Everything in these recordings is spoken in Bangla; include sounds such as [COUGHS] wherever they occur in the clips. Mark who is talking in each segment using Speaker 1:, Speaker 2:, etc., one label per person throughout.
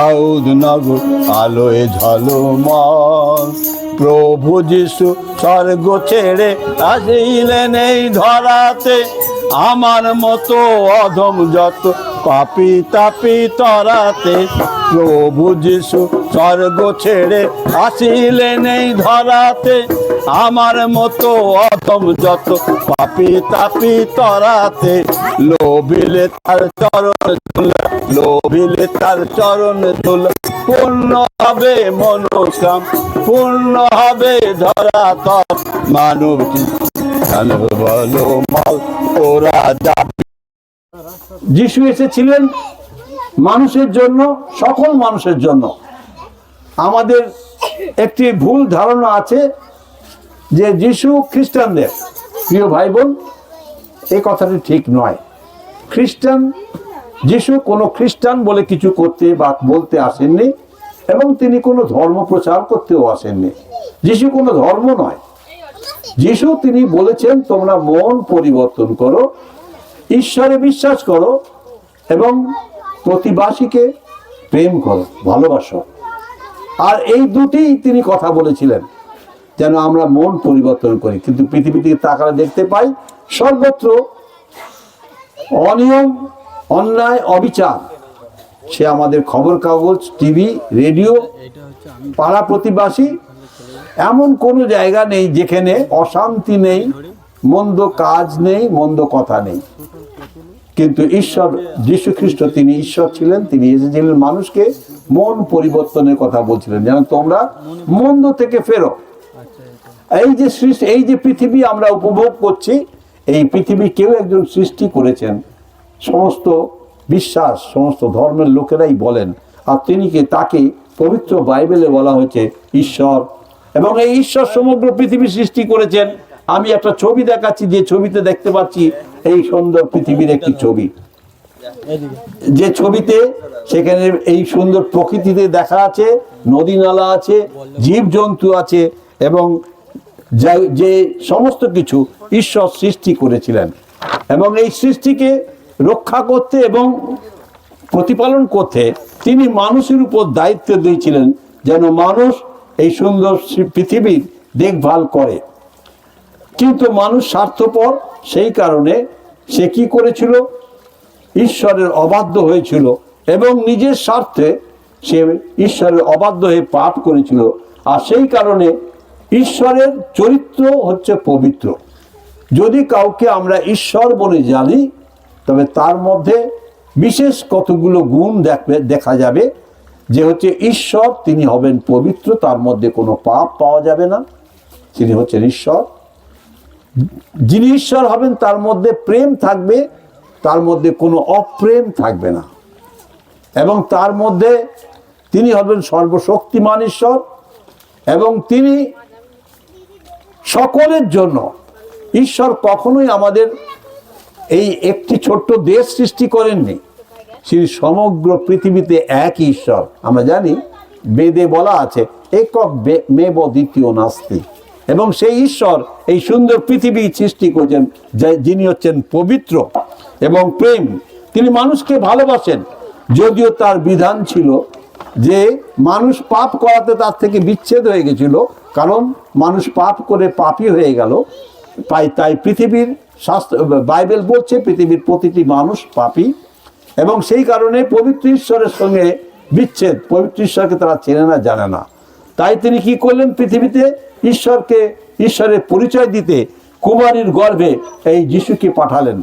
Speaker 1: দাউদ নগর, আলোয় ঝলমল। প্রভু যিশু স্বর্গ ছেড়ে আসিলেন এই ধরাতে। আমার মতো অধম যত পাপি তাপি তরাতে প্রভু যিশু স্বর্গ ছেড়ে আসিলেন এই ধরাতে। আমার মতো অধম যত পাপি তাপি তরাতে, লোভিলে তার চরণ ধুল, লোভিলে তার চরণ ধুল। পূর্ণ হবে মনোকাম পূর্ণ হবে ধরা তপ মানব বলো মাল, ওরা যাবে
Speaker 2: যিশু এসেছিলেন মানুষের জন্য, সকল মানুষের জন্য। আমাদের একটি ভুল ধারণা আছে যে যিশু খ্রিস্টানদের, প্রিয় ভাই বোন এই কথাটি ঠিক নয়। খ্রিস্টান, যিশু কোনো খ্রিস্টান বলে কিছু করতে বা বলতে আসেননি এবং তিনি কোনো ধর্ম প্রচার করতেও আসেননি। যিশু কোনো ধর্ম নয়। যিশু তিনি বলেছেন, তোমরা মন পরিবর্তন করো ঈশ্বরে বিশ্বাস করো এবং প্রতিবাসীকে প্রেম করো, ভালোবাসো। আর এই দুটিই তিনি কথা বলেছিলেন, যেন আমরা মন পরিবর্তন করি। কিন্তু পৃথিবী থেকে তাকালে দেখতে পাই, সর্বত্র অনিয়ম, অন্যায়, অবিচার। সে আমাদের খবর কাগজ টিভি, রেডিও, পাড়া প্রতিবাসী, এমন কোনো জায়গা নেই যেখানে অশান্তি নেই, মন্দ কাজ নেই, মন্দ কথা নেই। কিন্তু ঈশ্বর যীশু খ্রিস্ট তিনি ঈশ্বর ছিলেন, তিনি এসেছিলেন মানুষকে মন পরিবর্তনের কথা বলছিলেন, যেন তোমরা মন্দ থেকে ফেরো। এই যে সৃষ্টি, এই যে পৃথিবী আমরা উপভোগ করছি, এই পৃথিবী কেউ একজন সৃষ্টি করেছেন। সমস্ত বিশ্বাস, সমস্ত ধর্মের লোকেরাই বলেন। আর তিনি কে তাকে পবিত্র বাইবেলে বলা হয়েছে, ঈশ্বর। এবং এই ঈশ্বর সমগ্র পৃথিবী সৃষ্টি করেছেন। আমি একটা ছবি দেখাচ্ছি, যে ছবিতে দেখতে পাচ্ছি এই সুন্দর পৃথিবীর একটি ছবি। যে ছবিতে সেখানে এই সুন্দর প্রকৃতিতে দেখা আছে, নদী নালা আছে জীব জন্তু আছে এবং যে সমস্ত কিছু ঈশ্বর সৃষ্টি করেছিলেন এবং এই সৃষ্টিকে রক্ষা করতে এবং প্রতিপালন করতে তিনি মানুষের উপর দায়িত্ব দিয়েছিলেন যেন মানুষ এই সুন্দর পৃথিবীর দেখভাল করে। কিন্তু মানুষ স্বার্থপর, সেই কারণে সে কি করেছিল? ঈশ্বরের অবাধ্য হয়েছিল এবং নিজের স্বার্থে সে ঈশ্বরের অবাধ্য হয়ে পাপ করেছিল। আর সেই কারণে ঈশ্বরের চরিত্র হচ্ছে পবিত্র। যদি কাউকে আমরা ঈশ্বর বলে জানি, তবে তার মধ্যে বিশেষ কতগুলো গুণ দেখবে, দেখা যাবে। যে হচ্ছে ঈশ্বর, তিনি হবেন পবিত্র, তার মধ্যে কোনো পাপ পাওয়া যাবে না। তিনি হচ্ছেন ঈশ্বর। যিনি ঈশ্বর হবেন, তার মধ্যে প্রেম থাকবে, তার মধ্যে কোনো অপ্রেম থাকবে না। এবং তার মধ্যে তিনি হবেন সর্বশক্তিমান ঈশ্বর, এবং তিনি সকলের জন্য। ঈশ্বর কখনোই আমাদের এই একটি ছোট্ট দেশ সৃষ্টি করেননি। তিনি সমগ্র পৃথিবীতে এক ঈশ্বর। আমরা জানি, বেদে বলা আছে, একক মেব দ্বিতীয় নাস্তি। এবং সেই ঈশ্বর এই সুন্দর পৃথিবী সৃষ্টি করেছেন যিনি হচ্ছেন পবিত্র এবং প্রেম। তিনি মানুষকে ভালোবাসেন। যদিও তার বিধান ছিল যে মানুষ পাপ করাতে তার থেকে বিচ্ছেদ হয়ে গেছিল, কারণ মানুষ পাপ করে পাপী হয়ে গেল। তাই তাই পৃথিবীর শাস্ত্র, বাইবেল বলছে পৃথিবীর প্রতিটি মানুষ পাপী এবং সেই কারণে পবিত্র ঈশ্বরের সঙ্গে বিচ্ছেদ। পবিত্র ঈশ্বরকে তারা চেনে না, জানে না। তাই তিনি কি করলেন? পৃথিবীতে ঈশ্বরকে, ঈশ্বরের পরিচয় দিতে কুমারীর গর্ভে এই যিশুকে পাঠালেন।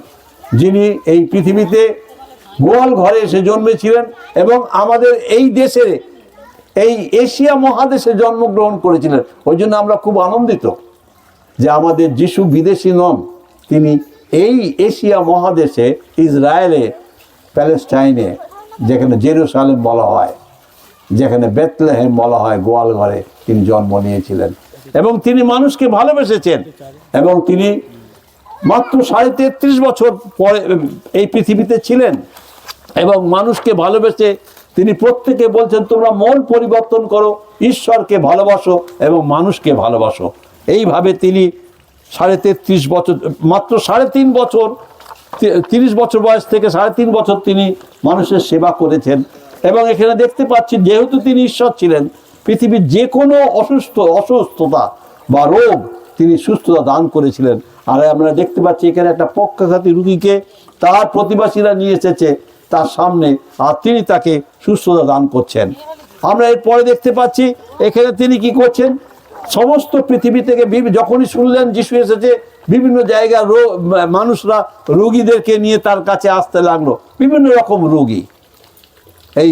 Speaker 2: যিনি এই পৃথিবীতে গোয়াল ঘরে এসে জন্মেছিলেন এবং আমাদের এই দেশে, এই এশিয়া মহাদেশে জন্মগ্রহণ করেছিলেন। ওই জন্য আমরা খুব আনন্দিত যে আমাদের যিশু বিদেশি নন। তিনি এই এশিয়া মহাদেশে, ইসরায়েলে, প্যালেস্টাইনে, যেখানে জেরুসালেম বলা হয়। যেখানে বেতলেহেম বলা হয় গোয়াল ঘরে তিনি জন্ম নিয়েছিলেন। এবং তিনি মানুষকে ভালোবেসেছেন। এবং তিনি মাত্র সাড়ে তেত্রিশ বছর পরে এই পৃথিবীতে ছিলেন। এবং মানুষকে ভালোবেসে তিনি প্রত্যেকে বলছেন, তোমরা মন পরিবর্তন করো, ঈশ্বরকে ভালোবাসো এবং মানুষকে ভালোবাসো। এইভাবে তিনি সাড়ে তেত্রিশ বছর, মাত্র সাড়ে তিন বছর তিরিশ বছর বয়স থেকে সাড়ে তিন বছর তিনি মানুষের সেবা করেছেন। এবং এখানে দেখতে পাচ্ছি যেহেতু তিনি ঈশ্বর ছিলেন, পৃথিবীর যে কোনো অসুস্থ, অসুস্থতা বা রোগ তিনি সুস্থতা দান করেছিলেন। আর আমরা দেখতে পাচ্ছি এখানে একটা পক্ষাঘাতী রুগীকে তার প্রতিবাসীরা নিয়ে এসেছে, তার সামনে, আর তিনি তাকে সুস্থতা দান করছেন। আমরা এরপরে দেখতে পাচ্ছি এখানে তিনি কি করছেন? সমস্ত পৃথিবী থেকে যখনই শুনলেন যিশু এসেছে, বিভিন্ন জায়গার মানুষরা রোগীদেরকে নিয়ে তার কাছে আসতে লাগল। বিভিন্ন রকম রোগী। এই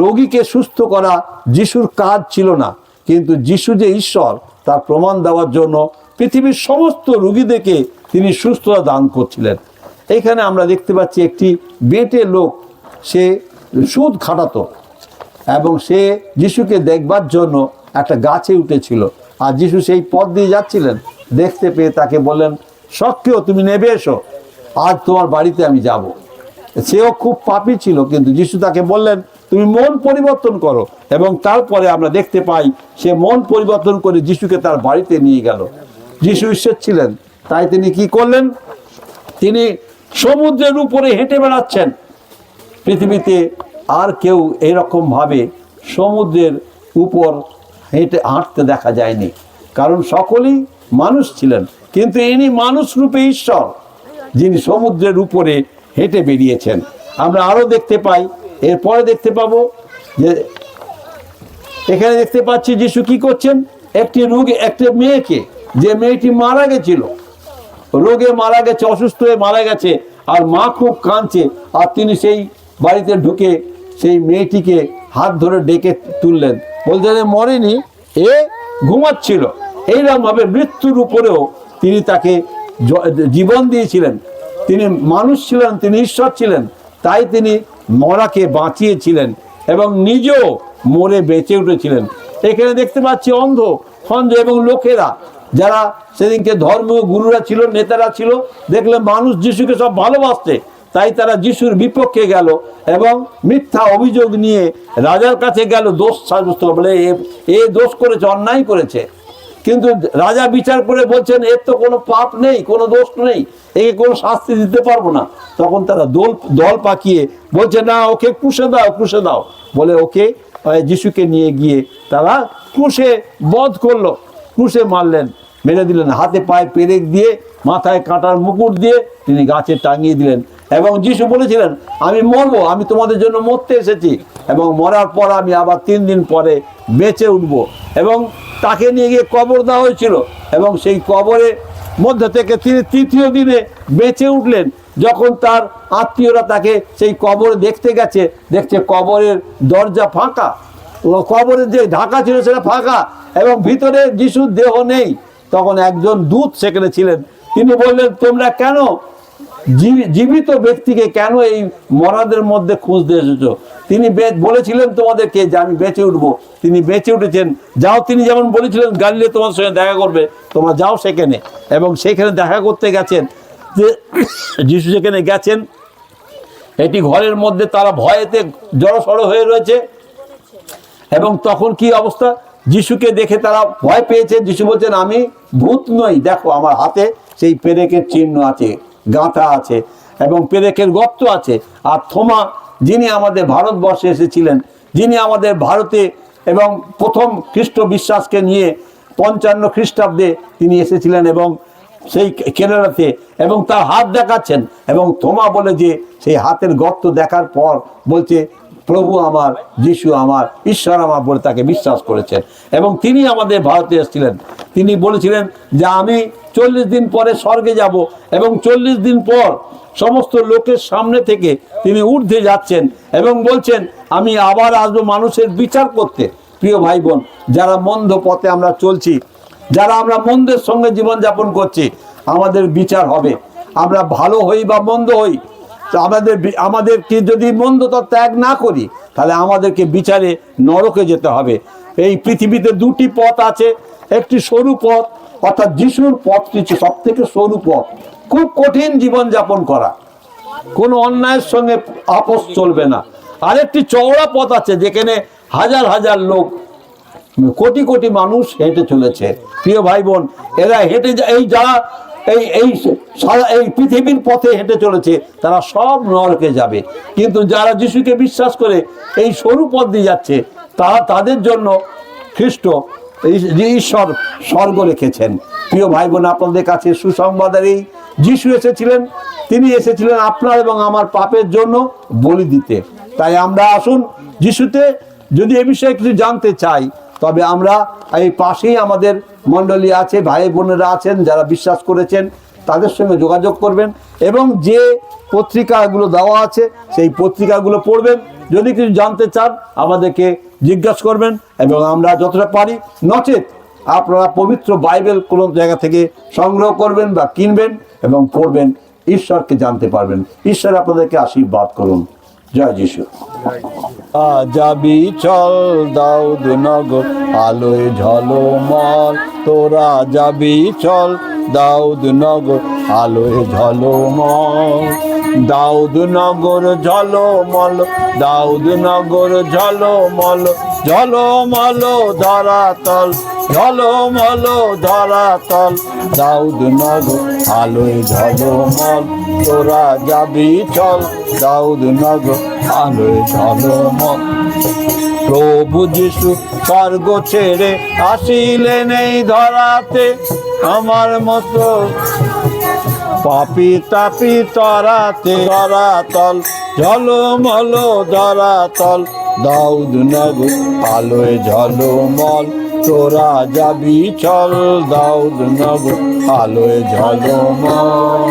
Speaker 2: রোগীকে সুস্থ করা যিশুর কাজ ছিল না। কিন্তু যিশু যে ঈশ্বর, তার প্রমাণ দেওয়ার জন্য পৃথিবীর সমস্ত রুগীদেরকে তিনি সুস্থতা দান করছিলেন। এখানে আমরা দেখতে পাচ্ছি একটি বেটে লোক, সে সুদ খাটাতো এবং সে যিশুকে দেখবার জন্য একটা গাছে উঠেছিল। আর যিশু সেই পথ দিয়ে যাচ্ছিলেন, দেখতে পেয়ে তাকে বললেন, সক্রিয়, তুমি নেবে এসো, আজ তোমার বাড়িতে আমি যাব। সেও খুব পাপী ছিল, কিন্তু যিশু তাকে বললেন, তুমি মন পরিবর্তন করো। এবং তারপরে আমরা দেখতে পাই, সে মন পরিবর্তন করে যিশুকে তার বাড়িতে নিয়ে গেল। যিশু ঈশ্বর ছিলেন, তাই তিনি কি করলেন? তিনি সমুদ্রের উপরে হেঁটে বেড়াচ্ছেন। পৃথিবীতে আর কেউ এরকম ভাবে সমুদ্রের উপর হেঁটে হাঁটতে দেখা যায়নি, কারণ সকলেই মানুষ ছিলেন। কিন্তু ইনি মানুষ রূপে ঈশ্বর, যিনি সমুদ্রের উপরে হেঁটে বেরিয়েছেন। আমরা আরও দেখতে পাই, এরপরে দেখতে পাব যে এখানে দেখতে পাচ্ছি যিশু কি করছেন? একটি রোগী, একটি মেয়েকে, যে মেয়েটি মারা গেছিল। রোগে মারা গেছে, অসুস্থ হয়ে মারা গেছে, আর মা খুব কাঁদছে, আর তিনি সেই বাড়িতে ঢুকে সেই মেয়েটিকে হাত ধরে ডেকে তুললেন। বলতে মরেনি, এ ঘুমাচ্ছিল। এইরকমভাবে মৃত্যুর উপরেও তিনি তাকে জীবন দিয়েছিলেন। তিনি মানুষ ছিলেন, তিনি ঈশ্বর ছিলেন। তাই তিনি মরাকে বাঁচিয়েছিলেন এবং নিজেও মরে বেঁচে উঠেছিলেন। এখানে দেখতে পাচ্ছি অন্ধ, খঞ্জ এবং লোকেরা, যারা সেদিনকে ধর্মীয় গুরুরা ছিল, নেতারা ছিল, দেখলে মানুষ যিশুকে সব ভালোবাসতে। তাই তারা যিশুর বিপক্ষে গেল এবং মিথ্যা অভিযোগ নিয়ে রাজার কাছে গেল, দোষ সাব্যস্ত বলে এ দোষ করেছে, অন্যায় করেছে। কিন্তু রাজা বিচার করে বলছেন, এর তো কোনো পাপ নেই, কোনো দোষ নেই, একে কোনো শাস্তি দিতে পারব না। তখন তারা দল দল পাকিয়ে বলছে, না, ওকে ক্রুশে দাও ক্রুশে দাও। বলে ওকে যিশুকে নিয়ে গিয়ে তারা ক্রুশে বধ করল। ক্রুশে মারলেন, মেরে দিলেন, হাতে পায়ে পেরেক দিয়ে, মাথায় কাঁটার মুকুট দিয়ে তিনি গাছে টাঙিয়ে দিলেন। এবং যিশু বলেছিলেন, আমি মরবো, আমি তোমাদের জন্য মরতে এসেছি। এবং মরার পর আমি আবার তিন দিন পরে বেঁচে উঠব। এবং তাকে নিয়ে গিয়ে কবর দেওয়া হয়েছিল। এবং সেই কবরের মধ্যে থেকে তিনি তৃতীয় দিনে বেঁচে উঠলেন। যখন তার আত্মীয়রা তাকে সেই কবর দেখতে গেছে, দেখছে কবরের দরজা ফাঁকা। কবরের যে ঢাকা ছিল সেটা ফাঁকা এবং ভিতরে যিশুর দেহ নেই। তখন একজন দূত সেখানে ছিলেন। তিনি বললেন, তোমরা কেন জীবিত ব্যক্তিকে কেন এই মরাদের মধ্যে খুঁজতে এসেছ তিনি বলেছিলেন তোমাদেরকে যে আমি বেঁচে উঠবো। তিনি বেঁচে উঠেছেন। যাও, তিনি যেমন বলেছিলেন, গালিলে তোমার সঙ্গে দেখা করবে। তোমরা যাও সেখানে। এবং সেখানে দেখা করতে গেছেন যে [COUGHS] যিশু সেখানে গেছেন, এটি ঘরের মধ্যে তারা ভয়েতে জড়সড় হয়ে রয়েছে। এবং তখন কি অবস্থা? যিশুকে দেখে তারা ভয় পেয়েছে। যিশু বলছেন, আমি ভূত নই। দেখো, আমার হাতে সেই পেরেকের চিহ্ন আছে। গাঁথা আছে এবং পেরেকের গর্ত আছে। আর থোমা, যিনি আমাদের ভারতবর্ষে এসেছিলেন, যিনি আমাদের ভারতে এবং প্রথম খ্রিস্ট বিশ্বাসকে নিয়ে পঞ্চান্ন খ্রিস্টাব্দে তিনি এসেছিলেন এবং সেই কেরালাতে এবং তার হাত দেখাচ্ছেন এবং থোমা বলে যে সেই হাতের গর্ত দেখার পর বলছে প্রভু আমার, যিশু আমার, ঈশ্বর আমার বলে তাকে বিশ্বাস করেছেন। এবং তিনি আমাদের ভারতে এসেছিলেন। তিনি বলেছিলেন যে আমি চল্লিশ দিন পরে স্বর্গে যাব এবং চল্লিশ দিন পর সমস্ত লোকের সামনে থেকে তিনি ঊর্ধ্বে যাচ্ছেন এবং বলছেন, আমি আবার আসব মানুষের বিচার করতে। প্রিয় ভাই বোন যারা মন্দ পথে আমরা চলছি, যারা আমরা মন্দের সঙ্গে জীবনযাপন করছি, আমাদের বিচার হবে। আমরা ভালো হই বা মন্দ হই আমাদের আমাদেরকে যদি মন্দতা ত্যাগ না করি, তাহলে আমাদেরকে বিচারে নরকে যেতে হবে। এই পৃথিবীতে দুটি পথ আছে, একটি সরু পথ, অর্থাৎ যিশুর পথটি সব থেকে সরু পথ। খুব কঠিন জীবনযাপন করা। কোনো অন্যায়ের সঙ্গে আপোষ চলবে না। আরেকটি চওড়া পথ আছে, যেখানে হাজার হাজার লোক, কোটি কোটি মানুষ হেঁটে চলেছে। প্রিয় ভাই বোন, এরা হেঁটে এই যারা এই এই এই পৃথিবীর পথে হেঁটে চলেছে, তারা সব নরকে যাবে। কিন্তু যারা যিশুকে বিশ্বাস করে এই সরু পথ দিয়ে যাচ্ছে, তারা তাদের জন্য খ্রিস্ট ঈশ্বর স্বর্গ রেখেছেন। প্রিয় ভাই বোন আপনাদের কাছে সুসংবাদের এই যিশু এসেছিলেন, তিনি এসেছিলেন আপনার এবং আমার পাপের জন্য বলি দিতে। তাই আমরা আসুন, যিশুতে যদি এ বিষয়ে কিছু জানতে চাই তবে আমরা এই পাশেই আমাদের মণ্ডলী আছে, ভাই বোনেরা আছেন, যারা বিশ্বাস করেছেন, তাদের সঙ্গে যোগাযোগ করবেন এবং যে পত্রিকাগুলো দেওয়া আছে, সেই পত্রিকাগুলো পড়বেন। যদি কিছু জানতে চান, আমাদেরকে জিজ্ঞাসা করবেন এবং আমরা যতটা পারি নচেত আপনারা পবিত্র বাইবেল কোনো জায়গা থেকে সংগ্রহ করবেন বা কিনবেন এবং পড়বেন। ঈশ্বরকে জানতে পারবেন। ঈশ্বর আপনাদেরকে আশীর্বাদ করুন। জয় যিশু।
Speaker 1: যাবি চল দাউদ নগর, আলোয় ঝলমল। তোরা যাবি চল দাউদ নগর, আলোয় ঝলমল। দাউদ নগর ঝলমল দাউদ নগর ঝলমল। ঝলমল ধরাতল ঝলমল ধরাতল। দাউদ নগর আলোয় ঝলমল, তোরা যাবি চল। দাউদ নগর আলোয় ঝলমল। প্রভু যিশু স্বর্গ ছেড়ে আসিলেন এই ধরাতে, আমার মতো পাপি তাপি তরাতে। ধরাতল, ঝলমল ধরাতল দাউদ নগর আলোয় ঝলমল তোরা যাবি চল দাউদ নগর আলোয় ঝলমল।